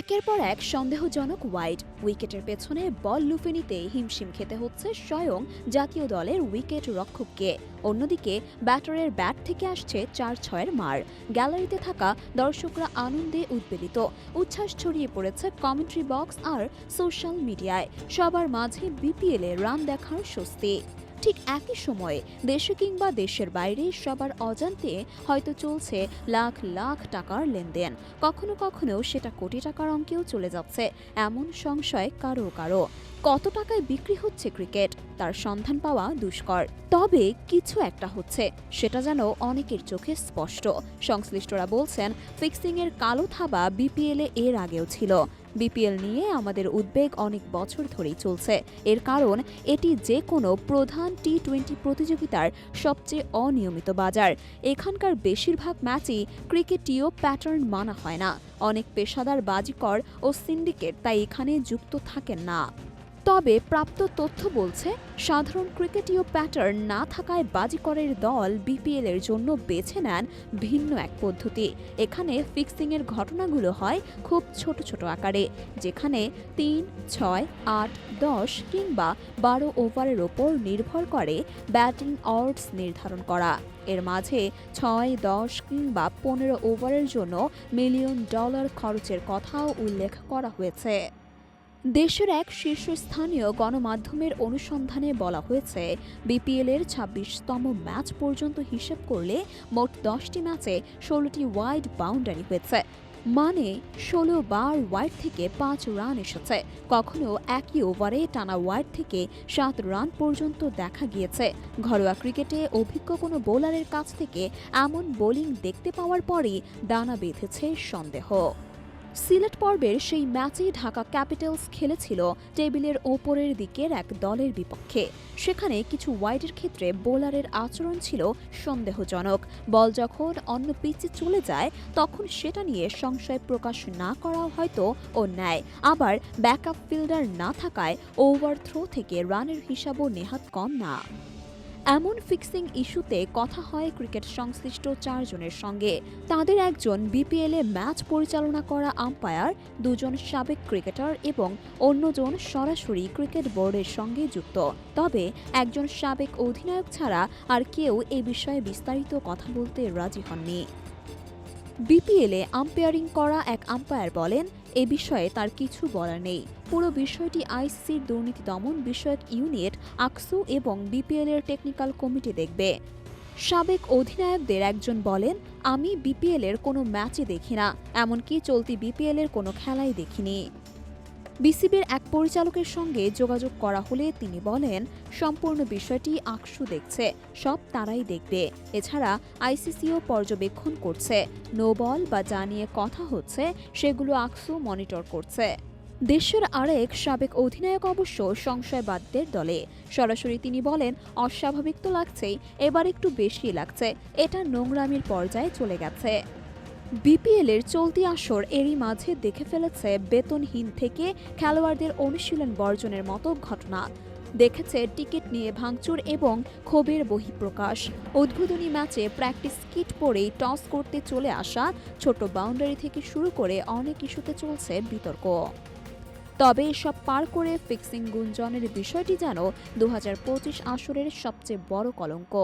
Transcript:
একের পর এক সন্দেহজনক ওয়াইড। উইকেটের পেছনে বল লুফে নিতে হিমশিম খেতে হচ্ছে স্বয়ং জাতীয় দলের উইকেট রক্ষককে। অন্যদিকে, ব্যাটারের ব্যাট থেকে আসছে চার ছয়ের মার। গ্যালারিতে থাকা দর্শকরা আনন্দে উদ্বেলিত। উচ্ছ্বাস ছড়িয়ে পড়েছে কমেন্ট্রি বক্স আর সোশ্যাল মিডিয়ায়। সবার মাঝে বিপিএলে রান দেখার স্বস্তি। ঠিক একই সময়ে দেশে কিংবা দেশের বাইরে সবার অজান্তে হয়তো চলছে লাখ লাখ টাকার লেনদেন। কখনো কখনো সেটা কোটি টাকার অঙ্কেও চলে যাচ্ছে। এমন সংশয় কারও কারও। কত টাকায় বিক্রি হচ্ছে ক্রিকেট? তার সন্ধান পাওয়া দুষ্কর। তবে কিছু একটা হচ্ছে, সেটা যেন অনেকের চোখে স্পষ্ট। সংশ্লিষ্টরা বলছেন, ফিক্সিংয়ের কালো থাবা বিপিএলে এর আগেও ছিল। বিপিএল নিয়ে আমাদের উদ্বেগ অনেক বছর ধরেই চলছে। এর কারণ, এটি যে কোনো প্রধান টি টোয়েন্টি প্রতিযোগিতার সবচেয়ে অনিয়মিত বাজার। এখানকার বেশিরভাগ ম্যাচই ক্রিকেটীয় প্যাটার্ন মানা হয় না। অনেক পেশাদার বাজিকর ও সিন্ডিকেট তাই এখানে যুক্ত থাকেন না। তবে প্রাপ্ত তথ্য বলছে, সাধারণ ক্রিকেটীয় প্যাটার্ন না থাকায় বাজিকরের দল বিপিএল এর জন্য বেছে নেন ভিন্ন এক পদ্ধতি। এখানে ফিক্সিংয়ের ঘটনাগুলো হয় খুব ছোট ছোট আকারে, যেখানে তিন, ছয়, আট, দশ কিংবা বারো ওভারের ওপর নির্ভর করে ব্যাটিং অর্ডস নির্ধারণ করা। এর মাঝে ছয়, দশ কিংবা পনেরো ওভারের জন্য মিলিয়ন ডলার খরচের কথাও উল্লেখ করা হয়েছে। দেশের এক শীর্ষস্থানীয় গণমাধ্যমের অনুসন্ধানে বলা হয়েছে, বিপিএল এর ছাব্বিশতম ম্যাচ পর্যন্ত হিসেব করলে মোট দশটি ম্যাচে ষোলোটি ওয়াইড বাউন্ডারি হয়েছে। মানে ষোলো বার ওয়াইড থেকে পাঁচ রান এসেছে। কখনো একই ওভারে টানা ওয়াইড থেকে সাত রান পর্যন্ত দেখা গিয়েছে। ঘরোয়া ক্রিকেটে অভিজ্ঞ কোনো বোলারের কাছ থেকে এমন বোলিং দেখতে পাওয়ার পরই দানা বেঁধেছে সন্দেহ। সিলেট পর্বের সেই ম্যাচে ঢাকা ক্যাপিটালস খেলেছিল টেবিলের ওপরের দিকের এক দলের বিপক্ষে। সেখানে কিছু ওয়াইডের ক্ষেত্রে বোলারের আচরণ ছিল সন্দেহজনক। বল যখন অন্য পিচে চলে যায়, তখন সেটা নিয়ে সংশয় প্রকাশ না করাও হয়তো অন্যায় আবার ব্যাকআপ ফিল্ডার না থাকায় ওভার থ্রো থেকে রানের হিসাবও নেহাত কম না। এমন ফিক্সিং ইস্যুতে কথা হয় ক্রিকেট সংশ্লিষ্ট চারজনের সঙ্গে। তাদের একজন বিপিএলে ম্যাচ পরিচালনা করা আম্পায়ার, দুজন সাবেক ক্রিকেটার এবং অন্যজন সরাসরি ক্রিকেট বোর্ডের সঙ্গে যুক্ত। তবে একজন সাবেক অধিনায়ক ছাড়া আর কেউ এ বিষয়ে বিস্তারিত কথা বলতে রাজি হননি। বিপিএলে আম্পায়ারিং করা এক আম্পায়ার বলেন, এ বিষয়ে তার কিছু বলার নেই। পুরো বিষয়টি আইসিসির দুর্নীতি দমন বিষয়ক ইউনিট, আকসু এবং বিপিএল এর টেকনিক্যাল কমিটি দেখবে। সাবেক অধিনায়কদের একজন বলেন, আমি বিপিএল এর কোনো ম্যাচই দেখি না, এমনকি চলতি বিপিএল এর কোনো খেলাই দেখিনি। বিসিবির এক পরিচালকের সঙ্গে যোগাযোগ করা হলে তিনি বলেন, সম্পূর্ণ বিষয়টি আকসু দেখছে, সব তারাই দেখবে। এছাড়া আইসিসিও পর্যবেক্ষণ করছে, নো বল বা যা নিয়ে কথা হচ্ছে সেগুলো আকসু মনিটর করছে। দেশের আরেক সাবেক অধিনায়ক অবশ্য সংশয়বাদদের দলে। সরাসরি তিনি বলেন, অস্বাভাবিক তো লাগছেই, এবার একটু বেশি লাগছে, এটা নোংরামির পর্যায়ে চলে গেছে। বিপিএল এর চলতি আসর এরই মাঝে দেখে ফেলেছে বেতনহীন থেকে খেলোয়াড়দের অনুশীলন বর্জনের মতো ঘটনা। দেখেছে টিকিট নিয়ে ভাঙচুর এবং ক্ষোভের বহিঃপ্রকাশ। উদ্বোধনী ম্যাচে প্র্যাকটিস কিট পরেই টস করতে চলে আসা ছোট বাউন্ডারি থেকে শুরু করে অনেক ইস্যুতে চলছে বিতর্ক। তবে এসব পার করে ফিক্সিং গুঞ্জনের বিষয়টি যেন দু হাজার পঁচিশ আসরের সবচেয়ে বড় কলঙ্ক।